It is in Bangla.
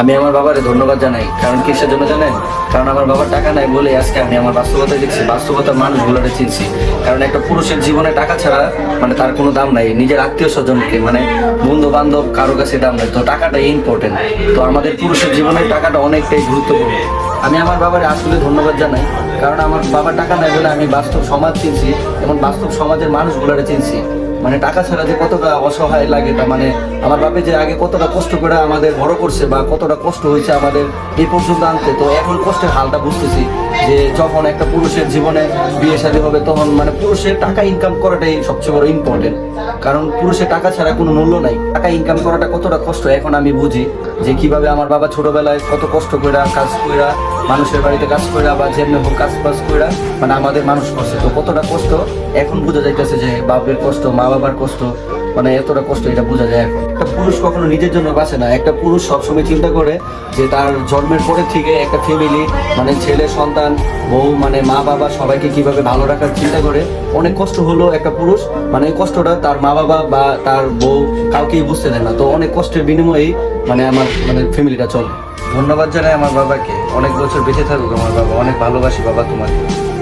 আমি আমার বাবারে ধন্যবাদ জানাই। কারণ কিসের জন্য জানেন? কারণ আমার বাবার টাকা নাই বলে আজকে আমি আমার বাস্তবতা দেখছি, বাস্তবতার মানুষগুলোরে চিনছি। কারণ একটা পুরুষের জীবনে টাকা ছাড়া মানে তার কোনো দাম নাই, নিজের আত্মীয় স্বজনকে মানে বন্ধু বান্ধব কারও কাছে দাম নাই। তো টাকাটা ইম্পর্টেন্ট তো আমাদের পুরুষের জীবনে টাকাটা অনেকটাই গুরুত্বপূর্ণ। আমি আমার বাবারে আসলে ধন্যবাদ জানাই, কারণ আমার বাবার টাকা নাই বলে আমি বাস্তব সমাজ চিনছি, এবং বাস্তব সমাজের মানুষগুলোরে চিনছি। মানে টাকা ছাড়া যে কতটা অসহায় লাগে তা মানে আমার বাপে যে আগে কতটা কষ্ট করে আমাদের বড় করছে বা কতটা কষ্ট হয়েছে আমাদের এই পর্যন্ত আনতে, তো এখন কষ্টের হালটা বুঝতেছি যে যখন একটা পুরুষের জীবনে বিয়ে শাদী হবে, তখন মানে পুরুষের টাকা ইনকাম করাটাই সবচেয়ে বড় ইম্পর্টেন্ট কারণ পুরুষের টাকা ছাড়া কোনো মূল্য নাই। টাকা ইনকাম করাটা কতটা কষ্ট, এখন আমি বুঝি যে কীভাবে আমার বাবা ছোটবেলায় কত কষ্ট করে কাজ কইরা মানুষের বাড়িতে কাজ কইরা বা যেমনি হোক কাজ বাজ কইরা মানে আমাদের মানুষ করছে। তো কতটা কষ্ট? এখন বোঝা যাইতেছে যে বাপের কষ্ট, মা বাবার কষ্ট মানে এতটা কষ্ট এটা বোঝা যায় এখন। একটা পুরুষ কখনো নিজের জন্য বাঁচে না। একটা পুরুষ সবসময় চিন্তা করে যে তার জন্মের পরে থেকে একটা ফ্যামিলি মানে ছেলে, সন্তান, বউ মানে মা বাবা সবাইকে কীভাবে ভালো রাখার চিন্তা করে, অনেক কষ্ট হলো একটা পুরুষ মানে এই কষ্টটা তার মা বাবা বা তার বউ কাউকেই বুঝতে দেয় না। তো অনেক কষ্টের বিনিময়েই মানে আমার মানে ফ্যামিলিটা চলে। ধন্যবাদ জানাই আমার বাবাকে। অনেক বছর বেঁচে থাকুক আমার বাবা। অনেক ভালোবাসি বাবা তোমাকে।